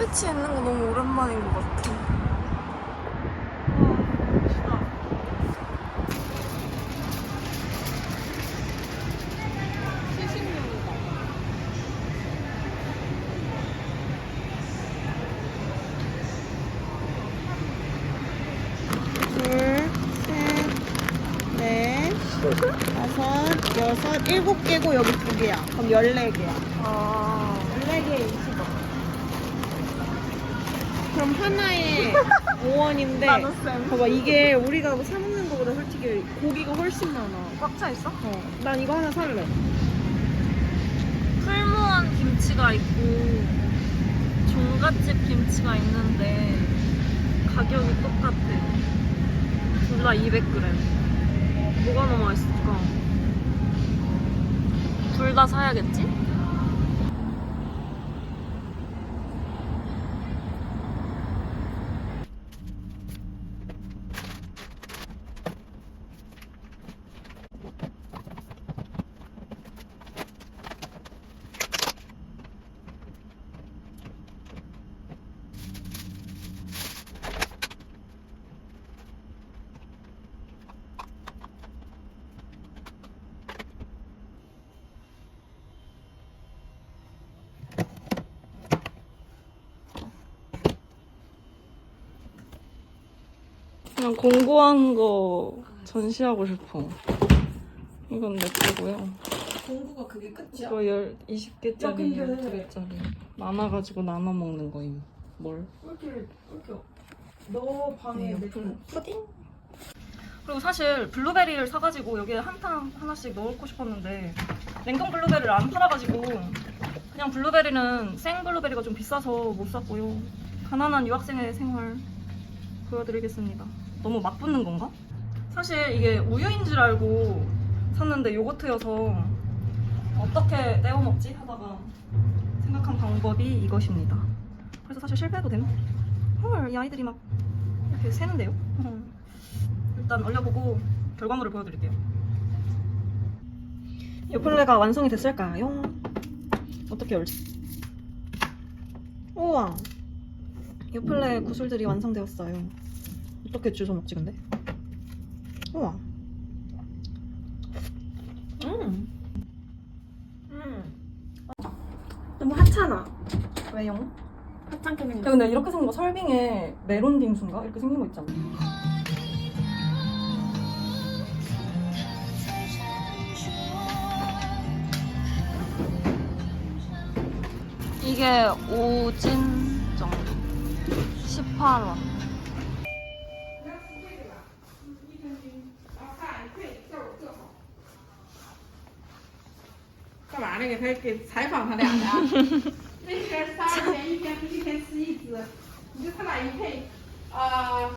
햇빛이 있는 거 너무 오랜만인 것 같아. 다섯, 여섯, 일곱 개고 여기 두 개야. 그럼 열네 개야. 아. 그럼 하나에 5원인데 나눗셈. 봐봐 이게 우리가 사 먹는 거보다 솔직히 고기가 훨씬 많아. 꽉 차 있어? 어, 난 이거 하나 살래. 풀무원 김치가 있고 종갓집 김치가 있는데 가격이 똑같아. 둘 다 200g. 뭐가 더 맛있을까? 둘 다 사야겠지? 그냥 공부한 거 전시하고 싶어. 이건 내 거고요. 공구가 그게 끝이야? 이거 열 야, 20개짜리, 근데- 20개짜리. 나눠가지고 나눠 먹는 거임. 뭘? 이렇게 이렇게 너 방에 네, 내 푸딩? 그리고 사실 블루베리를 사가지고 여기에 한탕 하나씩 넣고 싶었는데 냉동 블루베리를 안 팔아가지고 그냥 블루베리는 생 블루베리가 좀 비싸서 못 샀고요. 가난한 유학생의 생활 보여드리겠습니다. 너무 막 붙는 건가? 사실 이게 우유인 줄 알고 샀는데 요거트여서 어떻게 떼어 먹지 하다가 생각한 방법이 이것입니다. 그래서 사실 실패해도 됨. 헐, 이 아이들이 막 이렇게 새는데요. 어. 일단 얼려보고 결과물을 보여드릴게요. 요플레가 완성이 됐을까요? 어떻게 열지? 우와! 요플레 구슬들이 완성되었어요. 어떻게 주워 먹지 근데? 우와! 음! 음! 너무 하찮아. 왜요? 하찮게 생겼어. 야, 근데 이렇게 생긴 거 설빙에 메론 빙수인가? 이렇게 생긴 거 있잖아. 이게 오진 정도. 18 원. 干嘛呢？给他给采访他俩呀？那边三块钱一天，一天吃一只，你就他俩一配，啊、